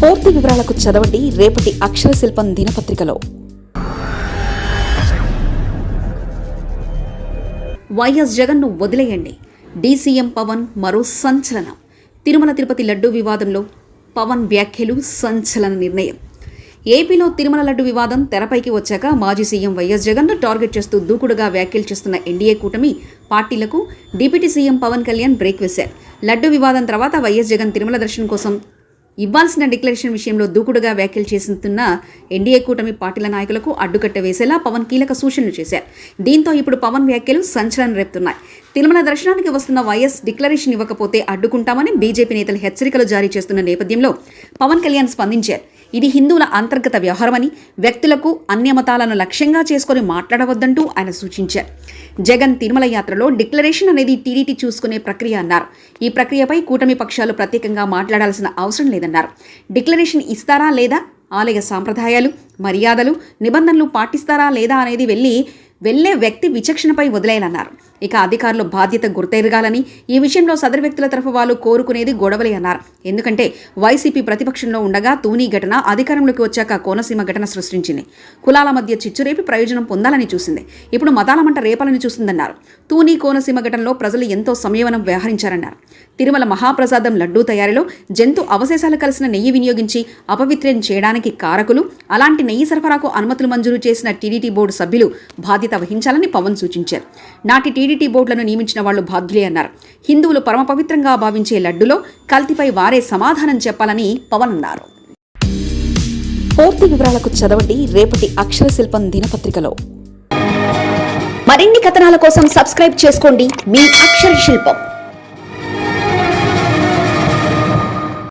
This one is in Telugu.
పూర్తి వివరాలకు చదవండి రేపటి అక్షర శిల్పం దినపత్రికలో. వైఎస్ జగన్ను వదిలేయండి. డీసీఎం పవన్ మరో సంచలనం. తిరుమల తిరుపతి లడ్డూ వివాదంలో పవన్ వ్యాఖ్యలు సంచలన నిర్ణయం. ఏపీలో తిరుమల లడ్డు వివాదం తెరపైకి వచ్చాక మాజీ సీఎం వైఎస్ జగన్ను టార్గెట్ చేస్తూ దూకుడుగా వ్యాఖ్యలు చేస్తున్న ఎన్డీఏ కూటమి పార్టీలకు deputy CM Pavan Kalyan break వేశారు. లడ్డు వివాదం తర్వాత వైఎస్ జగన్ తిరుమల దర్శనం కోసం ఇవ్వాల్సిన డిక్లరేషన్ విషయంలో దూకుడుగా వ్యాఖ్యలు చేస్తున్న ఎన్డీఏ కూటమి పార్టీల నాయకులకు అడ్డుకట్ట వేసేలా పవన్ కీలక సూచనలు చేశారు. దీంతో ఇప్పుడు పవన్ వ్యాఖ్యలు సంచలనం రేపుతున్నాయి. తిరుమల దర్శనానికి వస్తున్న వైఎస్ డిక్లరేషన్ ఇవ్వకపోతే అడ్డుకుంటామని బీజేపీ నేతలు హెచ్చరికలు జారీ చేస్తున్న నేపథ్యంలో పవన్ కళ్యాణ్ స్పందించారు. ఇది హిందువుల అంతర్గత వ్యవహారమని వ్యక్తులకు అన్యమతాలను లక్ష్యంగా చేసుకొని మాట్లాడవద్దంటూ ఆయన సూచించారు. జగన్ తిరుమల యాత్రలో డిక్లరేషన్ అనేది టీడీటీ చూసుకునే ప్రక్రియ అన్నారు. ఈ ప్రక్రియపై కూటమి పక్షాలు ప్రత్యేకంగా మాట్లాడాల్సిన అవసరం లేదన్నారు. డిక్లరేషన్ ఇస్తారా లేదా? ఆలయ సాంప్రదాయాలు మర్యాదలు నిబంధనలు పాటిస్తారా లేదా అనేది వెళ్ళి వెళ్ళే వ్యక్తి విచక్షణపై వదిలేయాలన్నారు ఇక అధికారులు బాధ్యత గుర్తెరగాలని ఈ విషయంలో సదరు వ్యక్తుల తరఫు వాళ్ళు కోరుకునేది గొడవలే అన్నారు ఎందుకంటే వైసీపీ ప్రతిపక్షంలో ఉండగా తూనీ ఘటన అధికారంలోకి వచ్చాక కోనసీమ ఘటన సృష్టించింది. కులాల మధ్య చిచ్చురేపి ప్రయోజనం పొందాలని చూసింది. ఇప్పుడు మతాల మంట రేపాలని చూసిందన్నారు. తూనీ కోనసీమ ఘటనలో ప్రజలు ఎంతో సంయమనం వ్యవహరించారన్నారు. తిరుమల మహాప్రసాదం లడ్డూ తయారీలో జంతు అవశేషాలు కలిసిన నెయ్యి వినియోగించి అపవిత్రం చేయడానికి కారకులు అలాంటి నెయ్యి సరఫరాకు అనుమతులు మంజూరు చేసిన టీడీటీ బోర్డు సభ్యులు బాధ్యత వహించాలని పవన్ సూచించారు. నాటి టీడీటీ బోర్డులను నియమించిన వాళ్ళు బాధ్యులే అన్నారు. హిందువులు పరమపవిత్రంగా భావించే లడ్డులో కల్తీపై వారే సమాధానం చెప్పాలని పవన్ అన్నారు. పూర్తి వివరాలకు చదవండి రేపటి అక్షర శిల్పం దినపత్రికలో. మరిన్ని కథనాల కోసం సబ్స్క్రైబ్ చేసుకోండి మీ అక్షర శిల్పం.